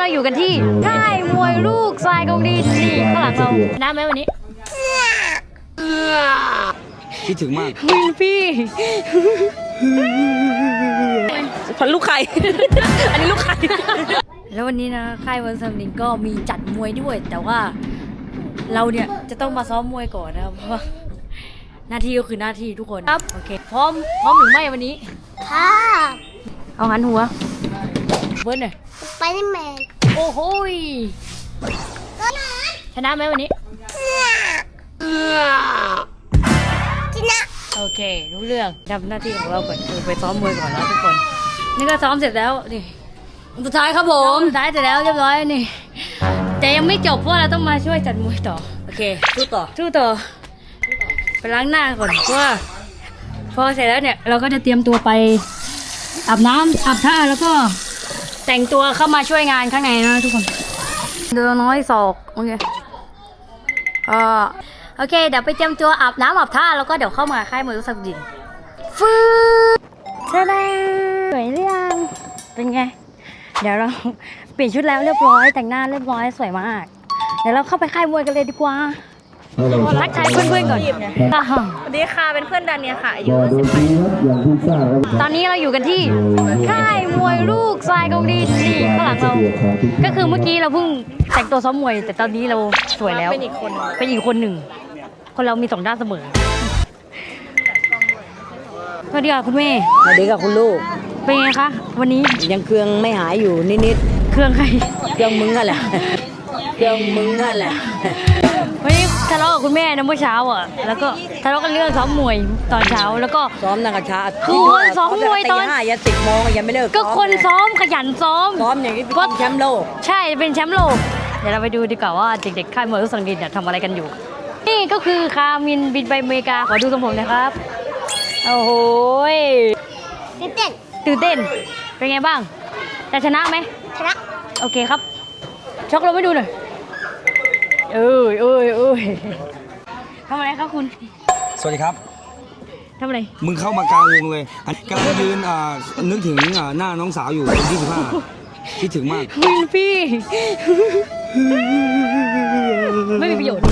เราอยู่กันที่ค่ายมวยลูกทรายกองดีนี่ข้างหลังเราน้ำไหมวันนี้คิดถึงมากวินพี่พันลูกไข่ อันนี้ลูกไข่ แล้ววันนี้นะค่ายวันสมิงก็มีจัดมวยด้วย แต่ว่าเราเนี่ยจะต้องมาซ้อมมวยก่อนนะครับเพราะว่าหน้าที่ก็คือหน้าที่ทุกคน ครับ โอเค พร้อม พร้อมหรือไม่วันนี้ ค่ะ เอาหันหัว เบิร์นหน่อยไปนี่แมนโอ้โหยก็นะชนะไหมวันนี้ที่นะโอเค รู้เรื่องทำหน้าที่ของเราก่อนคือไปซ้อมมวยก่อนแล้วทุกคน นี่ก็ซ้อมเสร็จแล้วนี่สุดท้ายครับผมสุดท้ายเสร็จแล้วเรียบร้อยนี่ แต่ยังไม่จบเพราะเราต้องมาช่วยจัดมวยต่อ โอเคสู้ต่อสู้ต่อ ไปล้างหน้าก่อนเพราะว่าพอเสร็จแล้วเนี่ยเราก็จะเตรียมตัวไปอาบน้ำอาบท่าแล้วก็ แต่งตัวเข้ามาช่วยงานข้างในนะทุกคนเดือน้อยศอกโอเคอ่าโอเค เดี๋ยวไปเตรียมตัวอาบน้ำอาบท่าแล้วก็เดี๋ยวเข้ามาค่ายมวยลูกสักดินฟืดเจ๊สวยหรือยังเป็นไง เดี๋ยวเราเปลี่ยนชุดแล้วเรียบร้อยแต่งหน้าเรียบร้อยสวยมาก เดี๋ยวเราเข้าไปค่ายมวยกันเลยดีกว่า ทักทายเพื่อนๆก่อนอ่าฮะสวัสดีค่ะ เป็นเพื่อนดันเนี่ยค่ะอายุก็โดยทีครับอย่างที่ทราบครับตอนนี้เราอยู่กันที่ค่ายมวยลูกทรายกองดีนี่ข้างหลังเรา ก็คือเมื่อกี้เราเพิ่งแต่งตัวซ้อมมวย แต่ตอนนี้เราสวยแล้ว เป็นอีกคนเป็นอีกคนหนึ่ง คนเรามีสองด้านเสมอ สวัสดีค่ะคุณแม่ สวัสดีค่ะคุณลูก เป็นไงคะวันนี้ยังเครื่องไม่หายอยู่นิดเครื่องใครๆเครื่องมึงอะแหละ เครื่องมึงอะแหละวันนี้ ทะเลาะกับคุณแม่นะเมื่อเช้าอะ แล้วก็ทะเลาะกันเรื่องซ้อมมวยตอนเช้าแล้วก็ ซ้อมนักกระชาคือคนซ้อมมวยตอน ห้ายันสิบโมงยังไม่เลิกก็คนซ้อมขยันซ้อม ซ้อมอย่างนี้เป็นแชมป์โลก ใช่เป็นแชมป์โลก เดี๋ยวเราไปดูดีกว่าว่าเด็กๆค่ายมวยลูกสังดินเนี่ยทำอะไรกันอยู่ นี่ก็คือคามินบินไปอเมริกาขอดูทรงผมหนะครับ โอ้โหยตื่นเต้นตื่นเต้นเป็นไงบ้าง จะชนะไหมชนะ โอเคครับ ชกเราไม่ดูหน่อย เอ้ยเอ้ยเอ้ยทำอะไรครับคุณสวัสดีครับ ทำอะไร มึงเข้ามากลางวงเลยอันกำลังยืนอ่านึกถึงอ่าหน้าน้องสาวอยู่เป็นที่สิบห้าคิดถึงมาก วินพี่ ไม่มีประโยชน์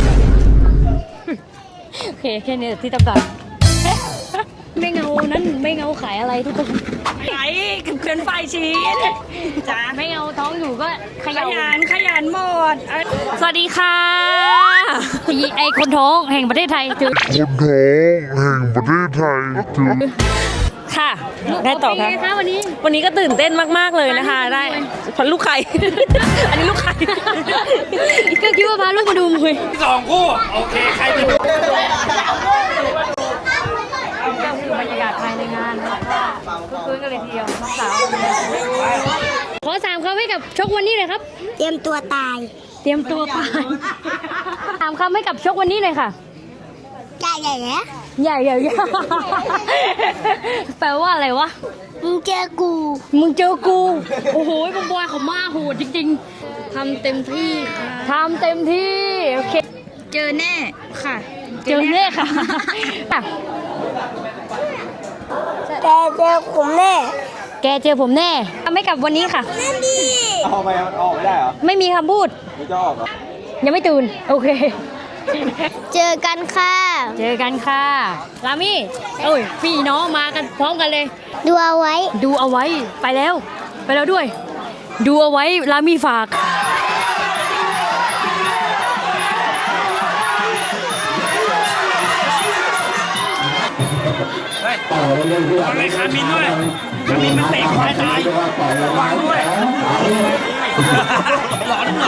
โอเค แค่นี้ที่ต้องการไม่เงา นั้นไม่เงาขายอะไรทุกคนไหนเกินไฟชีสจ้าไม่เงาท้องอยู่ก็ขขยันยันขยันหมดสวัสดีค่ะไอคนท้องแห่งประเทศไทยถือ คนท้องแห่งประเทศไทยถึง ค่ะ ได้ต่อเป็นค่ะไงคะวันนี้ วันนี้ก็ตื่นเต้นมากๆเลยนะคะ ได้พันลูกไข่ อันนี้ลูกไข่ ก็คิดว่าพาลูกมาดูมวย สองคู่ โอเค ใครเป็นก็คือ บรรยากาศภายในงานนะคะคืนกันเลยทีเดียวน้องสาวขอสามคำให้กับชกวันนี้เลยครับ เตรียมตัวตาย เตรียมตัวไปสามคำให้กับชกวันนี้เลยค่ะใหญ่ใหญ่แล้วใหญ่ใหญ่ใหญ่แปลว่าอะไรวะมึงเจอกู มึงเจอกู โอ้โหบอมบอยเขามาโหดจริงๆทำเต็มที่ค่ะทำเต็มที่ โอเค เจอแน่ค่ะ เจอแน่ค่ะ แกเจอผมแน่ แกเจอผมแน่ทำให้กับวันนี้ค่ะ นั่นดิออกไปออกไม่ได้เหรอไม่มีคำพูด ไม่จะออกเหรอยังไม่ตื่น โอเค เจอกันค่ะ เจอกันค่ะ รามี่โอ้ย พี่น้องมากันพร้อมกันเลย ดูเอาไว้ ดูเอาไว้ ไปแล้ว ไปแล้วด้วย ดูเอาไว้ รามี่ฝาก อะไรคามินด้วยคามินมันเตะควายตายระวังด้วยหลอนหลอ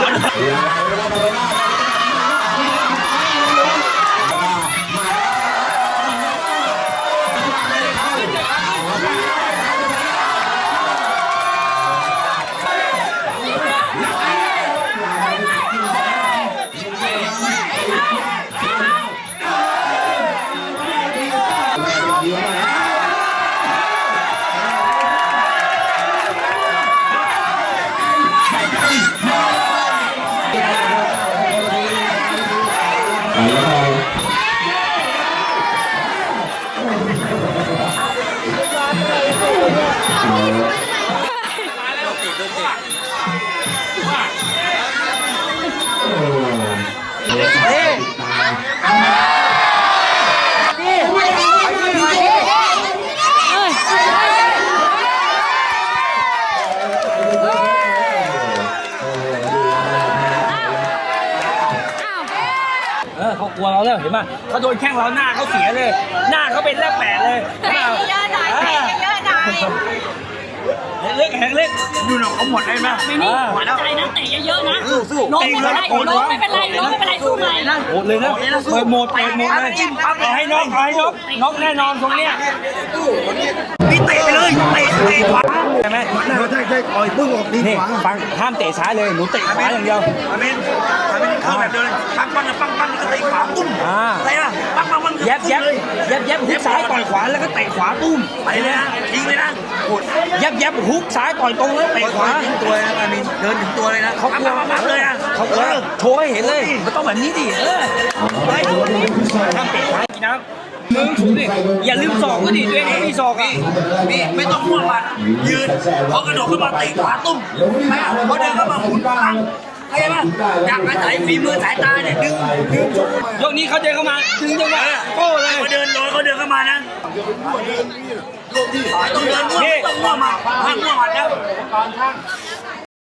Thank you. แล้วเห็นป่ะเขาโดนแข้งเราหน้าเขาเสียเลย หน้าเขาเป็นแลบแปดเลยเตะเยอะหน่อยเตะเยอะหน่อยเล็กแหงเล็กดูหน่อยเขาหมดเลยไหมไม่นี่หมดแล้วใจนะเตะเยอะๆนะสู้สู้ล้มไม่เป็นไรล้มไม่เป็นไรล้มไม่เป็นไรสู้ใหม่โหดเลยนะเปิดโหมดเปิดโหมดเลยเอาให้น้องเอาให้น้องน้องแน่นอนตรงเนี้ยนี่เตะไปเลยเตะเตะ ต่อยปึ้งออกดีนี่ขวาฟังห้ามเตะซ้ายเลยหนูเตะขวาอย่างเดียวอาเมนอาเมนเข้าแบบเดิมเลยปังปังปังปังแล้วก็เตะขวาตุ้มอ่าอะไรอะปังปังปังแยบแยบแยบแยบฮุกซ้ายต่อยขวาแล้วก็เตะขวาตุ้มไปเลยนะยิงเลยนะกดแยบแยบฮุกซ้ายต่อยตรงแล้วเตะขวาถึงตัวเลยนะอาเมนเดินถึงตัวเลยนะเขาปังกลัปัวงปังเลยนะเขาเออโชว์ให้เห็นเลยมันต้องแบบนี้ดิเออไปห้ามเตะ ซ้ายกินน้ำมึงถูกดิอย่าลืมศอกก็ดิตัวเองไม่มีศอกอะนี่ไม่ต้องมั่วมันยืนพอกระโดดเข้ามาเตะขวาตุ้มไม่อะพอเดินเข้ามาหมุนปังเข้าใจปะจากอาศัยฝีมือสายตาเนี่ยดึงดึงชกยกนี้เขาเดินเข้ามาถึงจังหวะโก้เลยเขาเดินลอยเขาเดินเข้ามานะไม่ต้องเดินมั่วไม่ต้องมั่วมันห้ามมั่วมันแล้ว